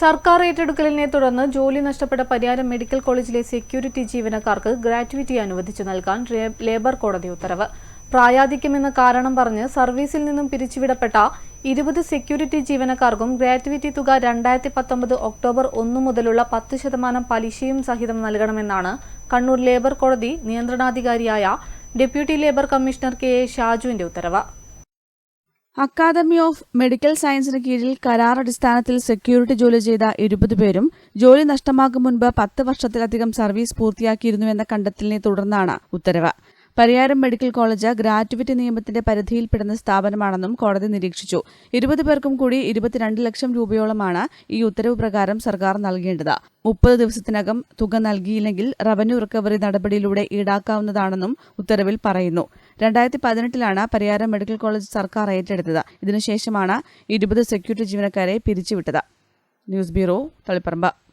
സർക്കാർ ഏറ്റെടുക്കലിനെ തുടർന്ന് ജോലി നഷ്ടപ്പെട്ട പരിയാരം മെഡിക്കൽ കോളേജിലെ സെക്യൂരിറ്റി ജീവനക്കാർക്ക് ഗ്രാറ്റുവിറ്റി അനുവദിച്ചു നൽകാൻ ലേബർ കോടതി ഉത്തരവ്. പ്രായാധിക്യമെന്ന കാരണം പറഞ്ഞ് സർവീസിൽ നിന്നും പിരിച്ചുവിടപ്പെട്ട ഇരുപത് സെക്യൂരിറ്റി ജീവനക്കാർക്കും ഗ്രാറ്റുവിറ്റി തുക രണ്ടായിരത്തി പത്തൊമ്പത് ഒക്ടോബർ ഒന്ന് മുതലുള്ള പത്ത് ശതമാനം പലിശയും സഹിതം നൽകണമെന്നാണ് കണ്ണൂർ ലേബർ കോടതി നിയന്ത്രണാധികാരിയായ deputy labour commissioner K A ഷാജുവിന്റെ ഉത്തരവ്. അക്കാദമി ഓഫ് മെഡിക്കൽ സയൻസിന് കീഴിൽ കരാർ അടിസ്ഥാനത്തിൽ സെക്യൂരിറ്റി ജോലി ചെയ്ത ഇരുപത് പേരും ജോലി നഷ്ടമാകും മുൻപ് പത്ത് വർഷത്തിലധികം സർവീസ് പൂർത്തിയാക്കിയിരുന്നുവെന്ന കണ്ടെത്തലിനെ തുടർന്നാണ് ഉത്തരവ്. പരിയാരം മെഡിക്കൽ കോളേജ് ഗ്രാറ്റുവിറ്റി നിയമത്തിന്റെ പരിധിയിൽപ്പെടുന്ന സ്ഥാപനമാണെന്നും കോടതി നിരീക്ഷിച്ചു. ഇരുപത് പേർക്കും കൂടി ഇരുപത്തിരണ്ട് ലക്ഷം രൂപയോളമാണ് ഈ ഉത്തരവ് പ്രകാരം സർക്കാർ നൽകേണ്ടത്. മുപ്പത് ദിവസത്തിനകം തുക നൽകിയില്ലെങ്കിൽ റവന്യൂ റിക്കവറി നടപടിയിലൂടെ ഈടാക്കാവുന്നതാണെന്നും ഉത്തരവിൽ പറയുന്നു. രണ്ടായിരത്തി പതിനെട്ടിലാണ് പരിയാരം മെഡിക്കൽ കോളേജ് സർക്കാർ ഏറ്റെടുത്തത്. ഇതിനുശേഷമാണ് ഇരുപത് സെക്യൂരിറ്റി ജീവനക്കാരെ പിരിച്ചുവിട്ടത്. News bureau Taliparamba.